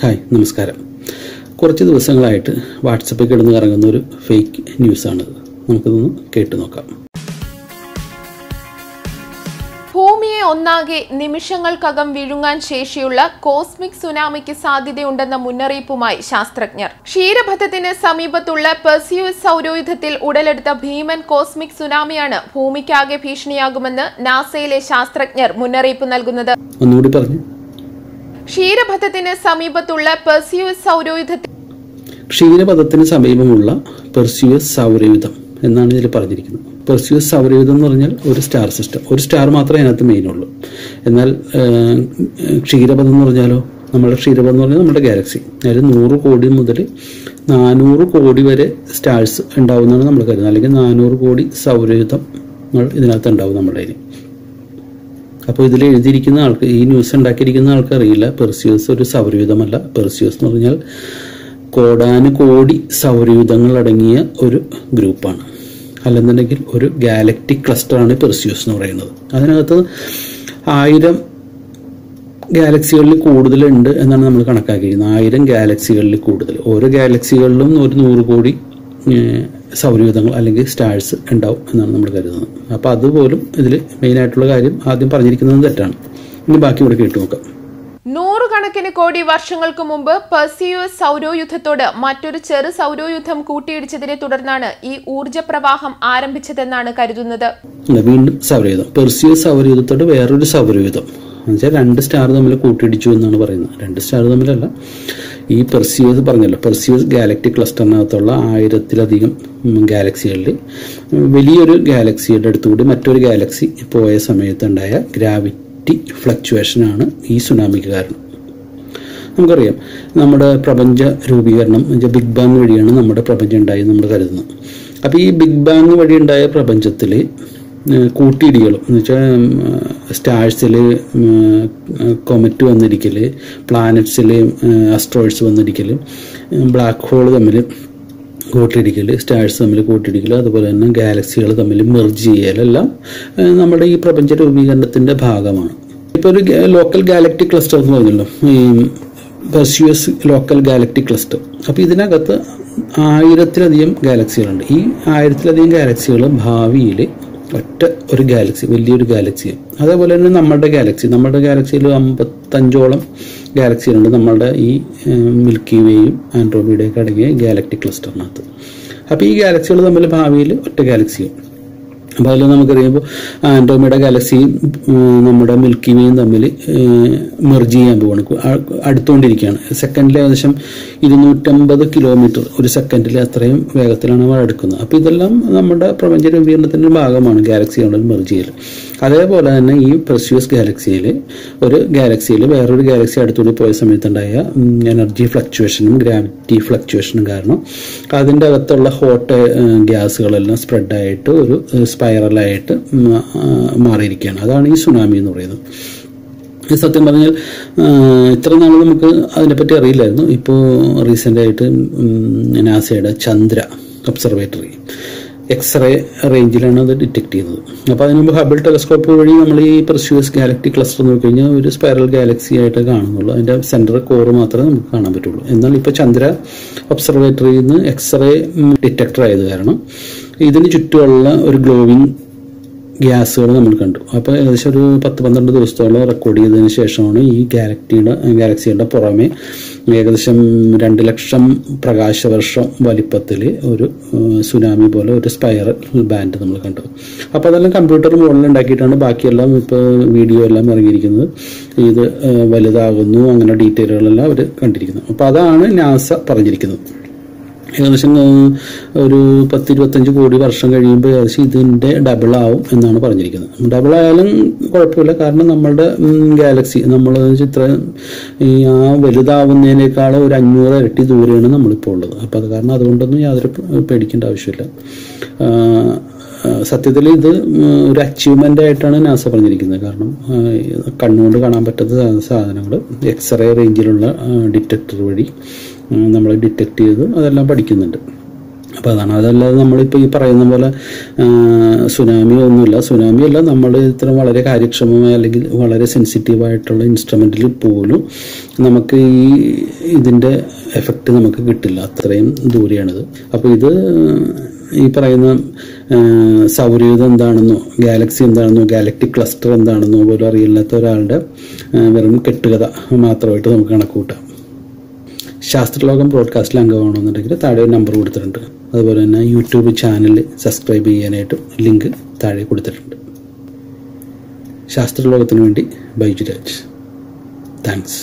Hi നമസ്കാരം. കുറച്ച് ദിവസങ്ങളായിട്ട് വാട്സപ്പിൽ കിടന്ന് കറങ്ങുന്ന ഒരു ഫേക്ക് ന്യൂസാണിത് നമുക്കിതൊന്ന് കേട്ടു നോക്കാം. ഭൂമിയെ ഒന്നാകെ നിമിഷങ്ങൾക്കകം വിഴുങ്ങാൻ ശേഷിയുള്ള കോസ്മിക് സുനാമിക്ക് സാധ്യതയുണ്ടെന്ന മുന്നറിയിപ്പുമായി ശാസ്ത്രജ്ഞർ. ക്ഷീരപഥത്തിന് സമീപത്തുള്ള പെർസ്യൂസ് സൗരോയുധത്തിൽ ഉടലെടുത്ത ഭീമൻ കോസ്മിക് സുനാമിയാണ് ഭൂമിക്കാകെ ഭീഷണിയാകുമെന്ന് നാസയിലെ ശാസ്ത്രജ്ഞർ മുന്നറിയിപ്പ് നൽകുന്നത്. ഒന്നുകൂടി പറഞ്ഞു. ക്ഷീരപഥത്തിന് സമീപത്തുള്ള പെർസ്യൂസ് സൗരയുധത്തിൽ ക്ഷീരപഥത്തിന് സമീപമുള്ള പെർസ്യൂസ് സൗരയുധം എന്നാണ് ഇതിൽ പറഞ്ഞിരിക്കുന്നത്. പെർസ്യൂസ് സൗരയുധം എന്ന് പറഞ്ഞാൽ ഒരു സ്റ്റാർ സിസ്റ്റം. ഒരു സ്റ്റാർ മാത്രമേ അതിനകത്ത് മെയിൻ ഉള്ളൂ. എന്നാൽ ക്ഷീരപഥം എന്ന് പറഞ്ഞാലോ? നമ്മുടെ ക്ഷീരപഥം എന്ന് പറഞ്ഞാൽ നമ്മുടെ ഗാലക്സി അതായത് നൂറ് കോടി മുതൽ നാനൂറ് കോടി വരെ സ്റ്റാർസ് ഉണ്ടാവുന്നതാണ് നമ്മൾ കരുതുന്നത്. അല്ലെങ്കിൽ നാനൂറ് കോടി സൗരയുധങ്ങൾ ഇതിനകത്ത് ഉണ്ടാവും നമ്മുടെ കയ്യിൽ. അപ്പോൾ ഇതിൽ എഴുതിയിരിക്കുന്ന ആൾക്ക് ഈ ന്യൂസ് ഉണ്ടാക്കിയിരിക്കുന്ന ആൾക്ക് അറിയില്ല. പെർസ്യൂസ് ഒരു സൗരയുധമല്ല പെർസ്യൂസ് എന്ന് പറഞ്ഞാൽ കോടാനുകോടി സൗരയുധങ്ങൾ അടങ്ങിയ ഒരു ഗ്രൂപ്പാണ്. അല്ലെന്നുണ്ടെങ്കിൽ ഒരു ഗാലക്റ്റിക് ക്ലസ്റ്ററാണ് പെർസ്യൂസ് എന്ന് പറയുന്നത്. അതിനകത്ത് ആയിരം ഗാലക്സികളിൽ കൂടുതലുണ്ട് എന്നാണ് നമ്മൾ കണക്കാക്കിയിരിക്കുന്നത്. ആയിരം ഗാലക്സികളിൽ കൂടുതൽ. ഓരോ ഗാലക്സികളിലും ഒരു നൂറ് കോടി സൗരയൂഥങ്ങൾ അല്ലെങ്കിൽ സ്റ്റാഴ്സ് ഉണ്ടാവും എന്നാണ് നമ്മൾ കരുതുന്നത്. അപ്പോൾ അതുപോലും ഇതിൽ മെയിനായിട്ടുള്ള കാര്യം ആദ്യം പറഞ്ഞിരിക്കുന്നത് തെറ്റാണ്. ഇനി ബാക്കി ഇവിടെ കേട്ടു നോക്കാം. നൂറുകണക്കിന് കോടി വർഷങ്ങൾക്ക് മുമ്പ് പെർസിയൂസ് സൗരോയുദ്ധത്തോട് മറ്റൊരു ചെറു സൗരോയുദ്ധം കൂട്ടിയിടിച്ചതിനെ തുടർന്നാണ് ഈ ഊർജ പ്രവാഹം ആരംഭിച്ചതെന്നാണ് കരുതുന്നത്. വീണ്ടും സൗരയുദ്ധം പെർസിയസ് സൗരയുദ്ധത്തോട് വേറൊരു സൗരയൂഥം. എന്നുവെച്ചാൽ രണ്ട് സ്റ്റാർ തമ്മിൽ കൂട്ടിയിടിച്ചു എന്നാണ് പറയുന്നത്. രണ്ട് സ്റ്റാർ തമ്മിലല്ല. ഈ പെർസിയസ് പറഞ്ഞല്ലോ. പെർസിയസ് ഗാലക്റ്റിക് ക്ലസ്റ്ററിനകത്തുള്ള ആയിരത്തിലധികം ഗാലക്സികളിൽ വലിയൊരു ഗാലക്സിയുടെ അടുത്തുകൂടി മറ്റൊരു ഗാലക്സി പോയ സമയത്തുണ്ടായ ഗ്രാവിറ്റി ഫ്ലക്ച്വേഷനാണ് ഈ സുനാമിക്ക് കാരണം. നമുക്കറിയാം നമ്മുടെ പ്രപഞ്ച രൂപീകരണം ബിഗ് ബാങ് വഴിയാണ് നമ്മുടെ പ്രപഞ്ചം ഉണ്ടായി നമ്മൾ കരുതുന്നത് അപ്പോൾ ഈ ബിഗ് ബാങ് വഴി ഉണ്ടായ പ്രപഞ്ചത്തിൽ കൂട്ടിയിടികളും. എന്ന് വെച്ചാൽ സ്റ്റാഴ്സിൽ കൊമറ്റ് വന്നിരിക്കൽ പ്ലാനറ്റ്സിൽ അസ്ട്രോയിഡ്സ് വന്നിരിക്കൽ ബ്ലാക്ക് ഹോൾ തമ്മിൽ കൂട്ടിയിടിക്കൽ സ്റ്റാഴ്സ് തമ്മിൽ കൂട്ടിയിടിക്കൽ അതുപോലെ തന്നെ ഗാലക്സികൾ തമ്മിൽ മെർജ് ചെയ്യലെല്ലാം നമ്മുടെ ഈ പ്രപഞ്ച രൂപീകരണത്തിന്റെ ഭാഗമാണ്. ഇപ്പോൾ ഒരു ലോക്കൽ ഗാലക്റ്റിക് ക്ലസ്റ്റർ എന്ന് പറഞ്ഞല്ലോ ഈ പെർസ്യൂസ് ലോക്കൽ ഗാലക്റ്റിക് ക്ലസ്റ്റർ. അപ്പോൾ ഇതിനകത്ത് ആയിരത്തിലധികം ഗാലക്സികളുണ്ട്. ഈ ആയിരത്തിലധികം ഗാലക്സികൾ ഭാവിയിൽ ഒറ്റ ഒരു ഗാലക്സി വലിയൊരു ഗാലക്സി അതേപോലെ തന്നെ നമ്മുടെ ഗാലക്സി നമ്മുടെ ഗാലക്സിയിൽ അമ്പത്തഞ്ചോളം ഗാലക്സികളുണ്ട് നമ്മുടെ ഈ മിൽക്കി വേയും ആൻഡ്രോമീഡയൊക്കെ അടങ്ങിയ ഗാലക്റ്റിക് ക്ലസ്റ്ററിനകത്ത് അപ്പോൾ ഈ ഗാലക്സികൾ തമ്മിൽ ഭാവിയിൽ ഒറ്റ ഗാലക്സിയും അപ്പോൾ അതിൽ നമുക്കറിയുമ്പോൾ ആൻഡോമിയുടെ ഗലസിയും നമ്മുടെ മിൽക്കി വേയും തമ്മിൽ മെർജ് ചെയ്യാൻ പോവാണ്. അടുത്തുകൊണ്ടിരിക്കുകയാണ്. സെക്കൻഡിൽ ഏകദേശം ഇരുന്നൂറ്റമ്പത് കിലോമീറ്റർ ഒരു സെക്കൻഡിൽ അത്രയും വേഗത്തിലാണ് അവ അടുക്കുന്നത്. അപ്പോൾ ഇതെല്ലാം നമ്മുടെ പ്രപഞ്ച രൂപീകരണത്തിന്റെ ഭാഗമാണ് ഗാലക്സികളുടെ മെർജ് ചെയ്യൽ. അതേപോലെ തന്നെ ഈ പ്രസ്യൂസ് ഗാലക്സിയിൽ ഒരു ഗാലക്സിയിൽ വേറൊരു ഗാലക്സി അടുത്തുകൂടി പോയ സമയത്തുണ്ടായ എനർജി ഫ്ലക്ച്വേഷനും ഗ്രാവിറ്റി ഫ്ലക്ച്വേഷനും കാരണം അതിന്റെ അകത്തുള്ള ഹോട്ട് ഗ്യാസുകളെല്ലാം സ്പ്രെഡായിട്ട് ഒരു സ്പൈറലായിട്ട് മാറിയിരിക്കുകയാണ്. അതാണ് ഈ സുനാമി എന്ന് പറയുന്നത്. സത്യം പറഞ്ഞാൽ ഇത്ര നാൾ നമുക്ക് അതിനെപ്പറ്റി അറിയില്ലായിരുന്നു. ഇപ്പോൾ റീസെന്റായിട്ട് നാസയുടെ ചന്ദ്ര ഒബ്സർവേറ്ററി എക്സ്റേ റേഞ്ചിലാണ് അത് ഡിറ്റക്ട് ചെയ്യുന്നത്. അപ്പോൾ അതിന് മുമ്പ് ഹബിൾ ടെലസ്കോപ്പ് വഴി നമ്മൾ ഈ പെർസ്യൂസ് ഗാലക്സി ക്ലസ്റ്റർ നോക്കി കഴിഞ്ഞാൽ ഒരു സ്പൈറൽ ഗാലക്സി ആയിട്ട് കാണുന്നുള്ളൂ. അതിന്റെ സെന്റർ കോർ മാത്രമേ നമുക്ക് കാണാൻ പറ്റുള്ളൂ. എന്നാൽ ഇപ്പോൾ ചന്ദ്ര ഒബ്സർവേറ്ററിയിൽ നിന്ന് എക്സ്റേ ഡിറ്റക്ടർ ആയത് കാരണം ഇതിന് ചുറ്റുമുള്ള ഒരു ഗ്ലോവിങ് ഗ്യാസുകൾ നമ്മൾ കണ്ടു. അപ്പോൾ ഏകദേശം ഒരു പത്ത് പന്ത്രണ്ട് ദിവസത്തോളം റെക്കോർഡ് ചെയ്തതിന് ശേഷമാണ് ഈ ഗാലക്റ്റിയുടെ ഗാലക്സിയുടെ പുറമെ ഏകദേശം രണ്ട് ലക്ഷം പ്രകാശവർഷം വലിപ്പത്തിൽ ഒരു സുനാമി പോലെ ഒരു സ്പൈറൽ ബാൻഡ് നമ്മൾ കണ്ടു. അപ്പോൾ അതെല്ലാം കമ്പ്യൂട്ടർ മോഡൽ ഉണ്ടാക്കിയിട്ടാണ് ബാക്കിയെല്ലാം ഇപ്പോൾ വീഡിയോ എല്ലാം ഇറങ്ങിയിരിക്കുന്നത്. ഇത് വലുതാകുന്നു അങ്ങനെ ഡീറ്റെയിലുകളെല്ലാം അവർ കണ്ടിരിക്കുന്നു. അപ്പോൾ അതാണ് നാസ പറഞ്ഞിരിക്കുന്നത്. ഏകദേശം ഒരു പത്ത് ഇരുപത്തഞ്ച് കോടി വർഷം കഴിയുമ്പോൾ ഏകദേശം ഇതിന്റെ ഡബിൾ ആവും എന്നാണ് പറഞ്ഞിരിക്കുന്നത്. ഡബിൾ ആയാലും കുഴപ്പമില്ല. കാരണം നമ്മളുടെ ഗാലക്സി നമ്മൾ ചിത്ര ഈ ആ വലുതാവുന്നതിനേക്കാൾ ഒരു അഞ്ഞൂറ് ഇരട്ടി ദൂരെയാണ് നമ്മളിപ്പോൾ ഉള്ളത്. അപ്പോൾ അത് കാരണം അതുകൊണ്ടൊന്നും യാതൊരു പേടിക്കേണ്ട ആവശ്യമില്ല. സത്യത്തിൽ ഇത് ഒരു അച്ചീവ്മെന്റ് ആയിട്ടാണ് നാസ പറഞ്ഞിരിക്കുന്നത്. കാരണം കണ്ണുകൊണ്ട് കാണാൻ പറ്റാത്ത സാധനങ്ങൾ എക്സ്റേ റേഞ്ചിലുള്ള ഡിറ്റക്ടർ വഴി. നമ്മൾ ഡിറ്റക്ട് ചെയ്ത് അതെല്ലാം പഠിക്കുന്നുണ്ട്. അപ്പോൾ അതാണ്. അതല്ലാതെ നമ്മളിപ്പോൾ ഈ പറയുന്ന പോലെ സുനാമി ഒന്നുമില്ല. സുനാമി അല്ല നമ്മൾ ഇത്ര വളരെ കാര്യക്ഷമമായ അല്ലെങ്കിൽ വളരെ സെൻസിറ്റീവായിട്ടുള്ള ഇൻസ്ട്രുമെന്റിൽ പോലും നമുക്ക് ഈ ഇതിന്റെ എഫക്റ്റ് നമുക്ക് കിട്ടില്ല. അത്രയും ദൂരെയാണിത്. അപ്പോൾ ഇത് ഈ പറയുന്ന സൗരയുധം എന്താണെന്നോ ഗാലക്സി എന്താണെന്നോ ഗാലക്റ്റിക് ക്ലസ്റ്റർ എന്താണെന്നോ പോലും അറിയില്ലാത്ത ഒരാളുടെ വെറും കെട്ടുകഥ മാത്രമായിട്ട് നമുക്ക് കണക്കൂട്ടാം ശാസ്ത്രലോകം ബ്രോഡ്കാസ്റ്റിൽ അംഗമാണെന്നുണ്ടെങ്കിൽ താഴെ നമ്പർ കൊടുത്തിട്ടുണ്ട്. അതുപോലെ തന്നെ യൂട്യൂബ് ചാനൽ സബ്സ്ക്രൈബ് ചെയ്യാനായിട്ടും ലിങ്ക് താഴെ കൊടുത്തിട്ടുണ്ട്. ശാസ്ത്രലോകത്തിന് വേണ്ടി ബൈജുരാജ്. താങ്ക്സ്